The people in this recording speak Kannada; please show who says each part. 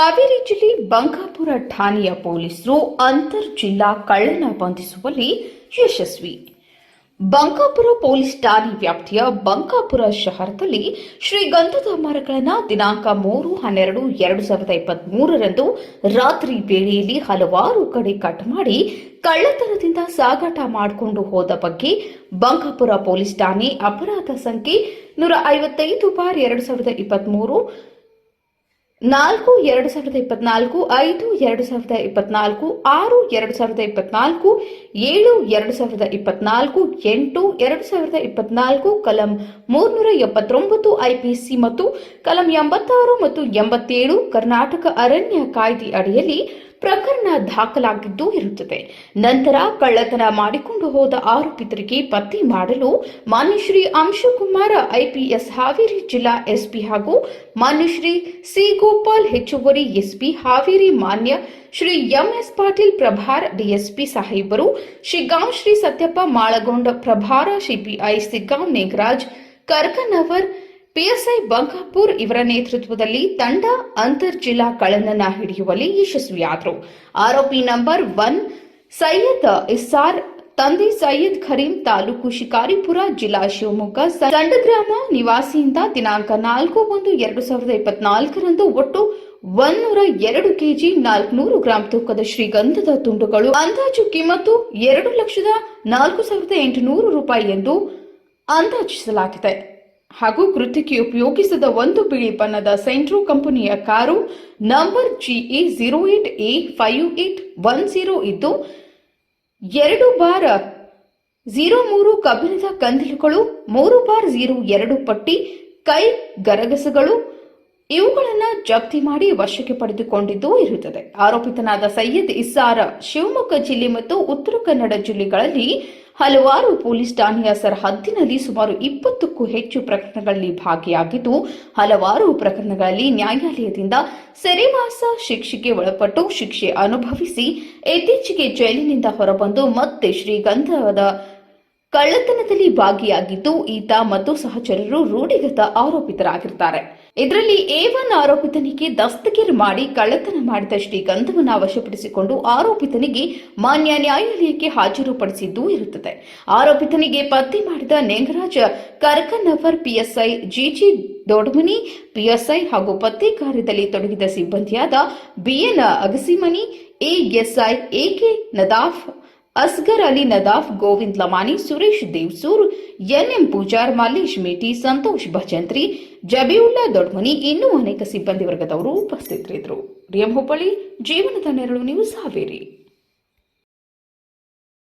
Speaker 1: ಹಾವೇರಿ ಜಿಲ್ಲೆ ಬಂಕಾಪುರ ಠಾಣೆಯ ಪೊಲೀಸರು ಅಂತರ್ ಜಿಲ್ಲಾ ಕಳ್ಳನ ಬಂಧಿಸುವಲ್ಲಿ ಯಶಸ್ವಿ. ಬಂಕಾಪುರ ಪೊಲೀಸ್ ಠಾಣೆ ವ್ಯಾಪ್ತಿಯ ಬಂಕಾಪುರ ಶಹರದಲ್ಲಿ ಶ್ರೀಗಂಧದ ಮರಗಳನ್ನು ದಿನಾಂಕ ಮೂರು ಹನ್ನೆರಡು ಎರಡು ಸಾವಿರದ ಇಪ್ಪತ್ತ್ ಮೂರರಂದು ರಾತ್ರಿ ವೇಳೆಯಲ್ಲಿ ಹಲವಾರು ಕಡೆ ಕಟ್ ಮಾಡಿ ಕಳ್ಳತನದಿಂದ ಸಾಗಾಟ ಮಾಡಿಕೊಂಡು ಹೋದ ಬಗ್ಗೆ ಬಂಕಾಪುರ ಪೊಲೀಸ್ ಠಾಣೆ ಅಪರಾಧ ಸಂಖ್ಯೆ ನೂರ ಐವತ್ತೈದು ಬಾರ್ ಎರಡು ಸಾವಿರದ ಇಪ್ಪತ್ತ್ ಮೂರು ನಾಲ್ಕು, ಎರಡು ಸಾವಿರದ ಇಪ್ಪತ್ನಾಲ್ಕು, ಐದು, ಎರಡು ಸಾವಿರದ ಇಪ್ಪತ್ನಾಲ್ಕು, ಆರು, ಎರಡು ಸಾವಿರದ ಇಪ್ಪತ್ನಾಲ್ಕು, ಏಳು, ಎರಡು ಸಾವಿರದ ಇಪ್ಪತ್ನಾಲ್ಕು, ಎಂಟು, ಎರಡು ಸಾವಿರದ ಇಪ್ಪತ್ನಾಲ್ಕು, ಕಲಂ ಮೂರ್ನೂರ ಎಪ್ಪತ್ತೊಂಬತ್ತು ಐಪಿಸಿ ಮತ್ತು ಕಲಂ ಎಂಬತ್ತಾರು ಮತ್ತು ಎಂಬತ್ತೇಳು ಕರ್ನಾಟಕ ಅರಣ್ಯ ಕಾಯ್ದೆ ಅಡಿಯಲ್ಲಿ ಪ್ರಕರಣ ದಾಖಲಾಗಿದ್ದು ಇರುತ್ತದೆ. ನಂತರ ಕಳ್ಳತನ ಮಾಡಿಕೊಂಡು ಹೋದ ಆರೋಪಿತರಿಗೆ ಪತ್ತೆ ಮಾಡಲು ಮಾನ್ಯ ಶ್ರೀ ಅಂಶುಕುಮಾರ, ಐಪಿಎಸ್ ಹಾವೇರಿ ಜಿಲ್ಲಾ ಎಸ್ಪಿ ಹಾಗೂ ಮಾನ್ಯ ಶ್ರೀ ಸಿ ಗೋಪಾಲ್ ಹೆಚ್ಚುವರಿ ಎಸ್ಪಿ ಹಾವೇರಿ ಮಾನ್ಯ ಶ್ರೀ ಎಂಎಸ್ ಪಾಟೀಲ್ ಪ್ರಭಾರ ಡಿಎಸ್ಪಿ ಸಾಹೇಬರು ಶಿಗ್ಗಾಂವ್ ಶ್ರೀ ಸತ್ಯಪ್ಪ ಮಾಳಗೊಂಡ ಪ್ರಭಾರ ಸಿಪಿಐ ಸಿಗಾಂವ್ ಮೇಘರಾಜ್ ಕರ್ಕನವರ್, ಪಿಎಸ್ಐ ಬಂಕಾಪುರ್ ಇವರ ನೇತೃತ್ವದಲ್ಲಿ ತಂಡ ಅಂತರ್ ಜಿಲ್ಲಾ ಕಳ್ಳನನ್ನ ಹಿಡಿಯುವಲ್ಲಿ ಯಶಸ್ವಿಯಾದರು. ಆರೋಪಿ ನಂಬರ್ ಒನ್ ಸೈಯದ್ ಇಸ್ಸಾರ್ ತಂದೆ ಸಯ್ಯದ್ ಖರೀಂ ತಾಲೂಕು ಶಿಕಾರಿಪುರ ಜಿಲ್ಲಾ ಶಿವಮೊಗ್ಗ ಸಂಡಗ್ರಾಮ ನಿವಾಸಿಯಿಂದ ದಿನಾಂಕ ನಾಲ್ಕು ಒಂದು ಎರಡು ಸಾವಿರದ ಇಪ್ಪತ್ನಾಲ್ಕರಂದು ಒಟ್ಟು ಒನ್ನೂರ ಎರಡು ಕೆಜಿ ನಾಲ್ಕುನೂರು ಗ್ರಾಂ ತೂಕದ ಶ್ರೀಗಂಧದ ತುಂಡುಗಳು, ಅಂದಾಜು ಕಿಮ್ಮತ್ತು ಎರಡು ಲಕ್ಷದ ನಾಲ್ಕು ಸಾವಿರದ ಎಂಟುನೂರು ರೂಪಾಯಿ ಎಂದು ಅಂದಾಜಿಸಲಾಗಿದೆ. ಹಾಗೂ ಕೃತ್ಯಕ್ಕೆ ಉಪಯೋಗಿಸಿದ ಒಂದು ಬಿಳಿ ಬಣ್ಣದ ಸೆಂಟ್ರೋ ಕಂಪನಿಯ car number GA zero eight A five eight one zero ಇದ್ದು ಎರಡು ಬಾರ್ ಝೀರೋ ಮೂರು ಕಬ್ಬಿಣದ ಕಂದಿಲುಗಳು, ಮೂರು ಬಾರ್ ಝೀರೋ ಎರಡು ಪಟ್ಟಿ, ಕೈ ಗರಗಸಗಳು, ಇವುಗಳನ್ನು ಜಪ್ತಿ ಮಾಡಿ ವಶಕ್ಕೆ ಪಡೆದುಕೊಂಡಿದ್ದು ಇರುತ್ತದೆ. ಆರೋಪಿತನಾದ ಸೈಯದ್ ಇಸ್ಸಾರ ಶಿವಮೊಗ್ಗ ಜಿಲ್ಲೆ ಮತ್ತು ಉತ್ತರ ಕನ್ನಡ ಜಿಲ್ಲೆಗಳಲ್ಲಿ ಹಲವಾರು ಪೊಲೀಸ್ ಠಾಣೆಯ ಸರಹದ್ದಿನಲ್ಲಿ ಸುಮಾರು ಇಪ್ಪತ್ತಕ್ಕೂ ಹೆಚ್ಚು ಪ್ರಕರಣಗಳಲ್ಲಿ ಭಾಗಿಯಾಗಿದ್ದು, ಹಲವಾರು ಪ್ರಕರಣಗಳಲ್ಲಿ ನ್ಯಾಯಾಲಯದಿಂದ ಸೆರೆವಾಸ ಶಿಕ್ಷೆಗೆ ಒಳಪಟ್ಟು ಶಿಕ್ಷೆ ಅನುಭವಿಸಿ, ಇತ್ತೀಚೆಗೆ ಜೈಲಿನಿಂದ ಹೊರಬಂದು ಮತ್ತೆ ಶ್ರೀಗಂಧದ ಕಳ್ಳತನದಲ್ಲಿ ಭಾಗಿಯಾಗಿದ್ದು, ಈತ ಮತ್ತು ಸಹಚರರು ರೂಢಿಗತ ಆರೋಪಿತರಾಗಿರ್ತಾರೆ. ಇದರಲ್ಲಿ ಒನ್ ಆರೋಪಿತನಿಗೆ ದಸ್ತಗಿರ್ ಮಾಡಿ ಕಳ್ಳತನ ಮಾಡಿದ ಶ್ರೀಗಂಧವನ್ನು ವಶಪಡಿಸಿಕೊಂಡು ಆರೋಪಿತನಿಗೆ ಮಾನ್ಯ ನ್ಯಾಯಾಲಯಕ್ಕೆ ಹಾಜರುಪಡಿಸಿದ್ದೂ ಇರುತ್ತದೆ. ಆರೋಪಿತನಿಗೆ ಪತ್ತೆ ಮಾಡಿದ ನೇಂಗರಾಜ Karkanavar PSI GG Dodmani PSI ಹಾಗೂ ಪತ್ತೆ ಕಾರ್ಯದಲ್ಲಿ ತೊಡಗಿದ ಸಿಬ್ಬಂದಿಯಾದ BN Agasimani ASI AK Nadaf Asgar Ali Nadaf, Govind Lamani Suresh Devsur, NM Pujar, Mallesh Meti, Santosh Bhajantri Jabiulla Dodmani ಇನ್ನೂ ಅನೇಕ ಸಿಬ್ಬಂದಿ ವರ್ಗದವರು ಉಪಸ್ಥಿತರಿದ್ದರು. ಡಿಎಂ ಹುಬ್ಬಳ್ಳಿ ಜೀವನದ ನೆರಳು ನೀವು ಹಾವೇರಿ.